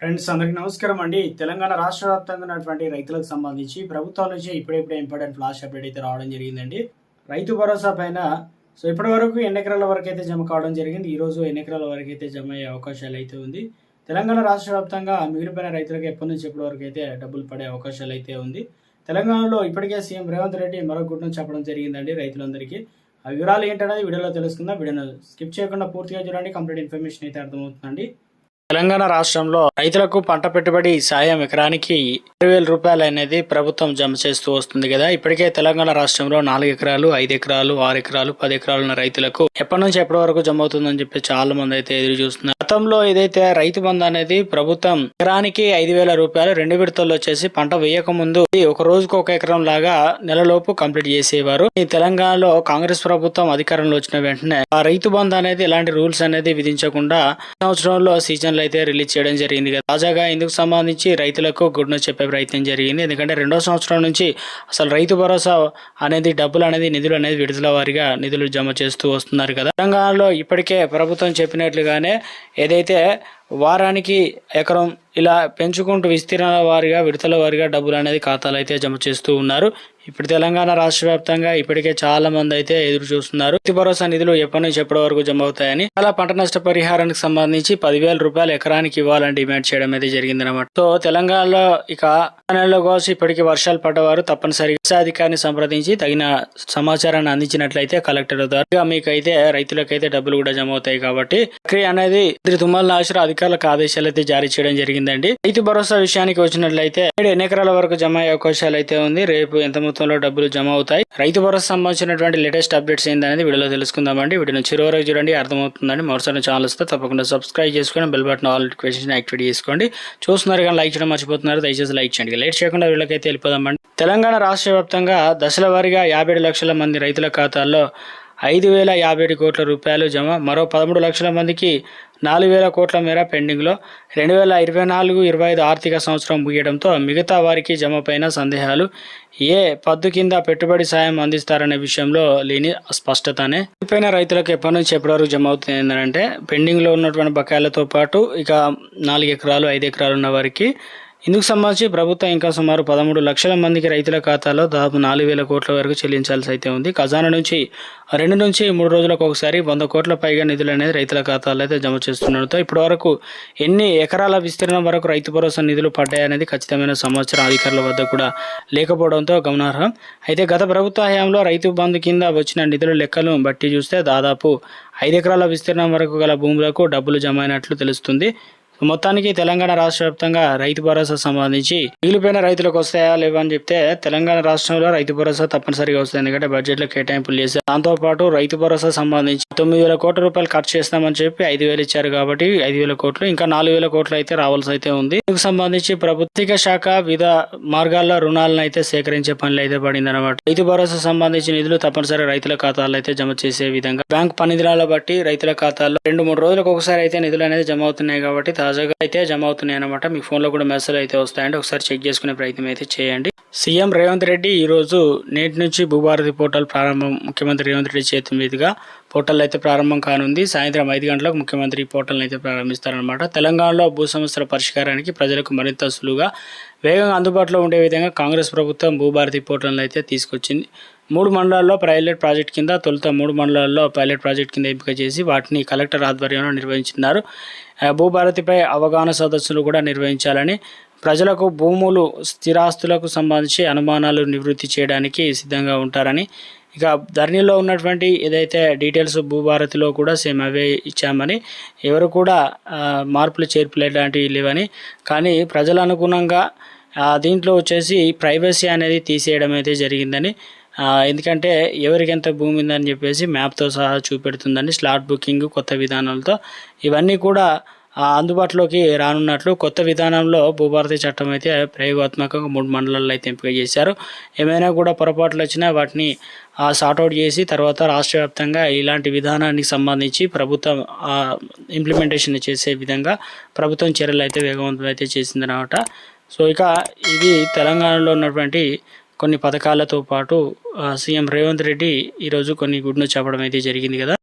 Friends అందరికి నమస్కారం అండి. తెలంగాణ రాష్ట్ర వ్యాప్తంగా ఉన్నటువంటి రైతులకు సంబంధించి ప్రభుత్వం నుంచి ఇప్పుడిప్పుడే ఇంపార్టెంట్ ఫ్లాష్ అప్డేట్ అయితే రావడం జరిగిందండి. రైతు భరోసా పైన సో ఇప్పటి వరకు ఎన్ని ఎకరాల వరకు అయితే జమ కావడం జరిగింది. ఈ రోజు ఎన్ని ఎకరాల వరకు అయితే జమ అయ్యే అవకాశాలు అయితే ఉంది. తెలంగాణ రాష్ట్ర వ్యాప్తంగా మిగిలిపోయిన రైతులకు ఎప్పటి నుంచి ఎప్పటి వరకు అయితే డబ్బులు పడే అవకాశాలు అయితే ఉంది. తెలంగాణలో ఇప్పటికే సీఎం రేవంత్ రెడ్డి మరో గుడ్ను చెప్పడం జరిగిందండి రైతులందరికీ. ఆ వివరాలు ఏంటనేది వీడియోలో తెలుసుకుందాం. వీడియోను స్కిప్ చేయకుండా పూర్తిగా చూడండి. కంప్లీట్ ఇన్ఫర్మేషన్ అయితే అర్థమవుతుందండి. తెలంగాణ రాష్ట్రంలో రైతులకు పంట పెట్టుబడి సాయం ఎకరానికి ఇరవై వేల రూపాయలు అనేది ప్రభుత్వం జమ చేస్తూ వస్తుంది కదా. ఇప్పటికే తెలంగాణ రాష్ట్రంలో నాలుగు ఎకరాలు ఐదు ఎకరాలు ఆరు ఎకరాలు పది ఎకరాలు ఉన్న రైతులకు ఎప్పటి నుంచి ఎప్పటి వరకు జమ అవుతుందని చెప్పి చాలా మంది అయితే ఎదురు చూస్తున్నారు. గతంలో ఏదైతే రైతు బంధు అనేది ప్రభుత్వం ఎకరానికి ఐదు వేల రూపాయలు రెండు విడతల్లో వచ్చేసి పంట వేయక ముందు ఒక రోజుకు ఒక ఎకరం లాగా నెలలోపు కంప్లీట్ చేసేవారు. ఈ తెలంగాణలో కాంగ్రెస్ ప్రభుత్వం అధికారంలో వచ్చిన వెంటనే ఆ రైతు బంధు అనేది ఎలాంటి రూల్స్ అనేది విధించకుండా సంవత్సరంలో సీజన్ సీజన్లు అయితే రిలీజ్ చేయడం జరిగింది. కదా తాజాగా ఇందుకు సంబంధించి రైతులకు గుడ్ న్యూస్ చెప్పే ప్రయత్నం జరిగింది. ఎందుకంటే రెండో సంవత్సరం నుంచి అసలు రైతు భరోసా అనేది డబ్బులు అనేది నిధులు అనేది విడుదల వారిగా నిధులు జమ చేస్తూ వస్తున్నారు కదా. తెలంగాణలో ఇప్పటికే ప్రభుత్వం చెప్పినట్లుగానే ఏదైతే వారానికి ఎకరం ఇలా పెంచుకుంటూ విస్తీర్ణ వారిగా విడతల వారిగా డబ్బులు అనేది ఖాతాలు అయితే జమ చేస్తూ ఉన్నారు. ఇప్పుడు తెలంగాణ రాష్ట్ర వ్యాప్తంగా ఇప్పటికే చాలా మంది అయితే ఎదురు చూస్తున్నారు. రైతు భరోసా నిధులు ఎప్పటి నుంచి ఎప్పటి వరకు జమ అవుతాయని అలా పంట నష్ట పరిహారానికి సంబంధించి పదివేల రూపాయలు ఎకరానికి ఇవ్వాలని డిమాండ్ చేయడం అయితే జరిగింది అన్నమాట సో తెలంగాణలో ఇక నెలలో కోసం ఇప్పటికీ వర్షాలు పడ్డవారు తప్పనిసరిగా అధికారిని సంప్రదించి తగిన సమాచారాన్ని అందించినట్లయితే కలెక్టర్ ద్వారా మీకైతే రైతులకైతే డబ్బులు కూడా జమ అవుతాయి కాబట్టి ప్రక్రియ అనేది తుమ్మల నాగేశ్వర అధికారులకు ఆదేశాలు అయితే జారీ చేయడం జరిగిందండి. రైతు భరోసా విషయానికి వచ్చినట్లయితే ఏడు ఎన్ని ఎకరాల వరకు జమ అయ్యే అవకాశాలు అయితే ఉంది. రేపు ఎంత మొత్తంలో డబ్బులు జమ అవుతాయి? రైతు భరోసా సంబంధించినటువంటి లేటెస్ట్ అప్డేట్స్ ఏంటనేది వీడియోలో తెలుసుకుందామండి. వీడియోని చిరు వరకు చూడండి అర్థమవుతుందండి. మరోసారి ఛానల్ వస్తే తప్పకుండా సబ్స్క్రైబ్ చేసుకొని bell button all notification activate చేసుకోండి. చూస్తున్నారు కానీ లైక్ చేయడం మర్చిపోతున్నారు దయచేసి లైక్ చేయండి. లేట్ చేయకుండా వీళ్ళకైతే వెళ్ళిపోదామండి. తెలంగాణ రాష్ట్ర వ్యాప్తంగా దశల వారీగా యాభై లక్షల మంది రైతుల ఖాతాల్లో ఐదు వేల యాభై ఏడు కోట్ల రూపాయలు జమ మరో పదమూడు లక్షల మందికి నాలుగు వేల కోట్ల మేర పెండింగ్లో రెండు వేల ఇరవై నాలుగు ఇరవై ఐదు ఆర్థిక సంవత్సరం ముగియడంతో మిగతా వారికి జమ పైన సందేహాలు ఏ పద్దు కింద పెట్టుబడి సాయం అందిస్తారనే విషయంలో లేని స్పష్టతనే పైన రైతులకు ఎప్పటి నుంచి ఎప్పటి వరకు జమ అవుతుంది ఏంటంటే పెండింగ్లో ఉన్నటువంటి బకాయిలతో పాటు ఇక నాలుగు ఎకరాలు ఐదు ఎకరాలు ఉన్న వారికి ఇందుకు సంబంధించి ప్రభుత్వం ఇంకా సుమారు పదమూడు లక్షల మందికి రైతుల ఖాతాలో దాదాపు నాలుగు వేల కోట్ల వరకు చెల్లించాల్సి అయితే ఉంది. ఖజానా నుంచి రెండు నుంచి మూడు రోజులకు ఒకసారి వంద కోట్ల పైగా నిధులు అనేది రైతుల ఖాతాలో అయితే జమ చేస్తుండడంతో ఇప్పటి వరకు ఎన్ని ఎకరాల విస్తీర్ణం వరకు రైతు భరోసా నిధులు పడ్డాయనేది ఖచ్చితమైన సమాచారం అధికారుల వద్ద కూడా లేకపోవడంతో గమనార్హం. అయితే గత ప్రభుత్వ హయాంలో రైతు బంధు కింద వచ్చిన నిధుల లెక్కలు బట్టి చూస్తే దాదాపు ఐదు ఎకరాల విస్తీర్ణం వరకు గల భూములకు డబ్బులు జమ అయినట్లు తెలుస్తుంది. మొత్తానికి తెలంగాణ రాష్ట్ర వ్యాప్తంగా రైతు భరోసా సంబంధించి మిగిలిపోయిన రైతులకు వస్తాయా లేవా అని చెప్తే తెలంగాణ రాష్ట్రంలో రైతు భరోసా తప్పనిసరిగా వస్తుంది. ఎందుకంటే బడ్జెట్లో కేటాయింపులు చేశారు. దాంతో పాటు రైతు భరోసా సంబంధించి తొమ్మిది వేల కోట్ల రూపాయలు ఖర్చు చేస్తామని చెప్పి ఐదు వేలు ఇచ్చారు కాబట్టి ఐదు వేల కోట్లు ఇంకా నాలుగు వేల కోట్లు అయితే రావాల్సి అయితే ఉంది. దీనికి సంబంధించి ప్రభుత్వ శాఖ వివిధ మార్గాల్లో రుణాలను అయితే సేకరించే పనులు అయితే పడింది అనమాట రైతు భరోసా సంబంధించి నిధులు తప్పనిసరి రైతుల ఖాతాల్లో అయితే జమ చేసే విధంగా. బ్యాంక్ పని దినాల బట్టి రైతుల ఖాతాల్లో రెండు మూడు రోజులకు ఒకసారి అయితే నిధులు అనేది జమ అవుతున్నాయి కాబట్టి తాజాగా అయితే జమ అవుతున్నాయి అనమాట మీ ఫోన్లో కూడా మెసేజ్ అయితే వస్తాయండి. ఒకసారి చెక్ చేసుకునే ప్రయత్నం అయితే చేయండి. సీఎం రేవంత్ రెడ్డి ఈరోజు నేటి నుంచి భూభారతి పోర్టల్ ప్రారంభం ముఖ్యమంత్రి రేవంత్ రెడ్డి చేతి మీదుగా పోర్టల్ అయితే ప్రారంభం కానుంది. సాయంత్రం ఐదు గంటలకు ముఖ్యమంత్రి ఈ అయితే ప్రారంభిస్తారనమాట తెలంగాణలో భూ సమస్యల పరిష్కారానికి ప్రజలకు మరింత సులువుగా వేగంగా అందుబాటులో ఉండే విధంగా కాంగ్రెస్ ప్రభుత్వం భూభారతి పోర్టల్ని అయితే తీసుకొచ్చింది. మూడు మండలాల్లో పైలట్ ప్రాజెక్ట్ కింద తొలుత మూడు మండలాల్లో పైలట్ ప్రాజెక్ట్ కింద ఎంపిక చేసి వాటిని కలెక్టర్ ఆధ్వర్యంలో నిర్వహించినారు. భూభారతిపై అవగాహన సదస్సులు కూడా నిర్వహించాలని ప్రజలకు భూములు స్థిరాస్తులకు సంబంధించి అనుమానాలు నివృత్తి చేయడానికి సిద్ధంగా ఉంటారని ఇక ధరణిలో ఉన్నటువంటి ఏదైతే డీటెయిల్స్ భూభారతిలో కూడా సేమ్ అవే ఇచ్చామని ఎవరు కూడా మార్పులు చేర్పులు లేవని కానీ ప్రజల అనుగుణంగా దీంట్లో వచ్చేసి ప్రైవసీ అనేది తీసేయడం అయితే జరిగిందని ఎందుకంటే ఎవరికి ఎంత భూమి ఉందని చెప్పేసి మ్యాప్తో సహా చూపెడుతుందని స్లాట్ బుకింగ్ కొత్త విధానాలతో. ఇవన్నీ కూడా అందుబాటులోకి రానున్నట్లు కొత్త విధానంలో భూభారతి చట్టం అయితే ప్రయోగాత్మకంగా మూడు మండలాల్లో అయితే ఎంపిక చేశారు. ఏమైనా కూడా పొరపాట్లు వచ్చినా వాటిని సార్ట్అవుట్ చేసి తర్వాత రాష్ట్ర వ్యాప్తంగా ఇలాంటి విధానానికి సంబంధించి ప్రభుత్వం ఇంప్లిమెంటేషన్ చేసే విధంగా ప్రభుత్వం చర్యలు అయితే వేగవంతం అయితే చేసిందనమాట సో ఇక ఇది తెలంగాణలో ఉన్నటువంటి కొన్ని పథకాలతో పాటు ఆ, సీఎం రేవంత్ రెడ్డి ఈరోజు కొన్ని గుడ్ చెప్పడం అయితే జరిగింది కదా.